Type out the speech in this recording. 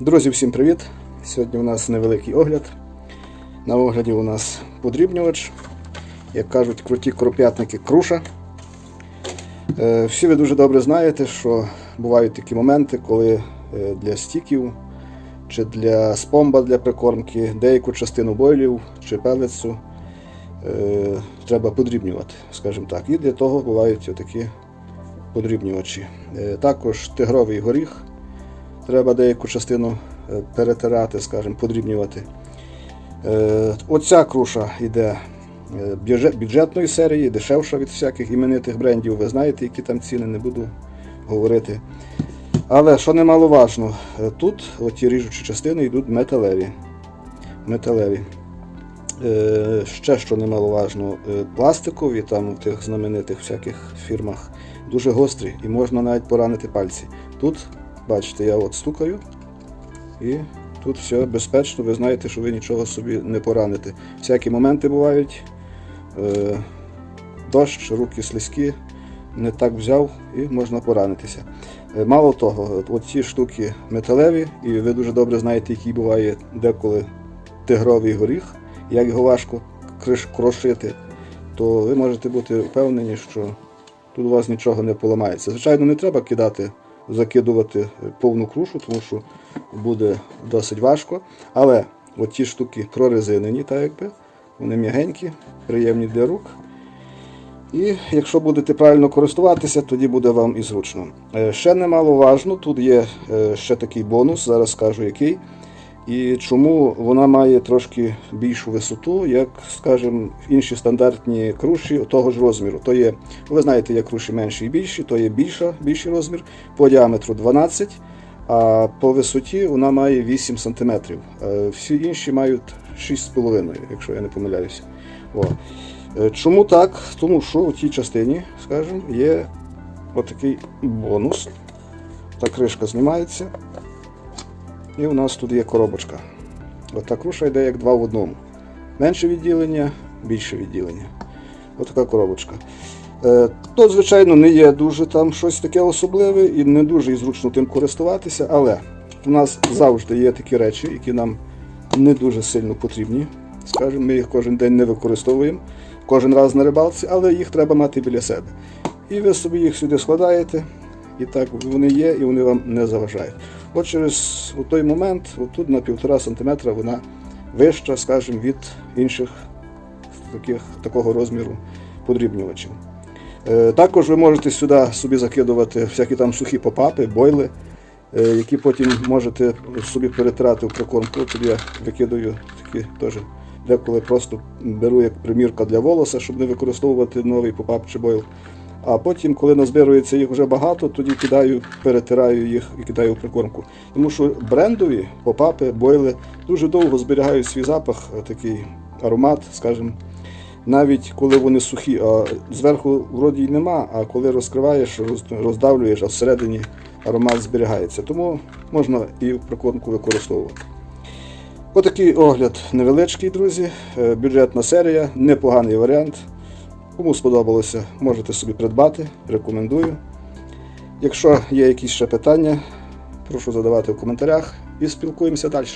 Друзі, всім привіт! Сьогодні у нас невеликий огляд. На огляді у нас подрібнювач, як кажуть, круті короп'ятники круша. Е, Всі ви дуже добре знаєте, що бувають такі моменти, коли е, для стіків чи для спомба для прикормки деяку частину бойлів чи пелецу е, треба подрібнювати, скажімо так. І для того бувають отакі подрібнювачі. Також тигровий горіх треба деяку частину е, перетирати, скажімо, подрібнювати. Е, Оця круша йде е, бюджетної серії, дешевша від всяких іменитих брендів. Ви знаєте, які там ціни, не буду говорити. Але що немаловажно, тут оті ріжучі частини йдуть металеві. металеві. Ще що немаловажно, пластикові там у тих знаменитих всяких фірмах дуже гострі і можна навіть поранити пальці. Тут, бачите, я от стукаю і тут все безпечно, ви знаєте, що ви нічого собі не пораните. Всякі моменти бувають. Е, Дощ, руки слизькі, не так взяв і можна поранитися. Е, Мало того, от ці штуки металеві, і ви дуже добре знаєте, який буває деколи тигровий горіх, як його важко крошити, то ви можете бути впевнені, що тут у вас нічого не поламається. Звичайно, не треба кидати, закидувати повну крушу, тому що буде досить важко. Але от штуки прорезинені, так якби, вони м'ягенькі, приємні для рук. І якщо будете правильно користуватися, тоді буде вам і зручно. Е, Ще немаловажно, тут є е, ще такий бонус, зараз скажу який. І чому вона має трошки більшу висоту, як, скажімо, інші стандартні круші того ж розміру. То є, ви знаєте, є круші менші і більші, то є більша, більший розмір, по діаметру 12, а по висоті вона має 8 см. Е, Всі інші мають 6,5, якщо я не помиляюся. О. Е, Чому так? Тому що у тій частині, скажімо, є отакий бонус. Та кришка знімається. І у нас тут є коробочка. Ота круша йде як два в одному. Менше відділення, більше відділення. Отака коробочка. Е, То, звичайно, не є дуже там щось таке особливе і не дуже і зручно тим користуватися, але у нас завжди є такі речі, які нам не дуже сильно потрібні. Скажімо, ми їх кожен день не використовуємо, кожен раз на рибалці, але їх треба мати біля себе. І ви собі їх сюди складаєте, і так вони є, і вони вам не заважають. От через той момент, отут на півтора сантиметра вона вища, скажімо, від інших таких, такого розміру подрібнювачів. Е, Також ви можете сюди собі закидувати всякі там сухі попапи, бойли, е, які потім можете собі перетирати в прикормку. Тут я викидаю такі теж деколи просто беру як примірка для волоса, щоб не використовувати новий попап чи бойл. А потім, коли назбирується їх вже багато, тоді кидаю, перетираю їх і кидаю в прикормку. Тому що брендові попапи, бойли дуже довго зберігають свій запах, е, такий аромат, скажімо, навіть коли вони сухі, а зверху вроді й нема, а коли розкриваєш, роздавлюєш, а всередині аромат зберігається. Тому можна і в прикормку використовувати. Отакий огляд невеличкий, друзі. Е, Бюджетна серія, непоганий варіант. Кому сподобалося, можете собі придбати, рекомендую. Якщо є якісь ще питання, прошу задавати в коментарях і спілкуємося далі.